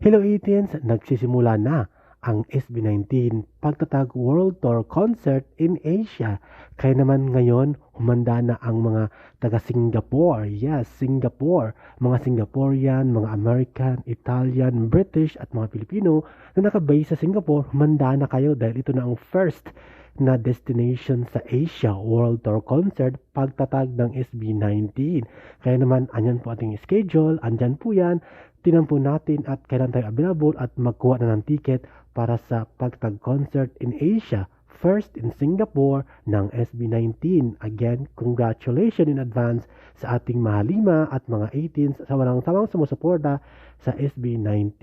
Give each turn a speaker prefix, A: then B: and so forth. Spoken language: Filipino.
A: Hello 18s, nagsisimula na ang SB19 Pagtatag World Tour Concert in Asia. Kaya naman ngayon, humanda na ang mga taga Singapore. Yes, Singapore. Mga Singaporean, mga American, Italian, British at mga Pilipino na nakabase sa Singapore, humanda na kayo dahil ito na ang first na destination sa Asia World Tour Concert pagtatag ng SB19. Kaya naman, andyan po ating schedule, andyan po yan Tinan po natin at kailan tayo available at magkuha na ng ticket para sa pagtag concert in Asia first in Singapore ng SB19. Again, congratulations in advance sa ating mahalima at mga 18s sa walang samang sumusuporta sa SB19.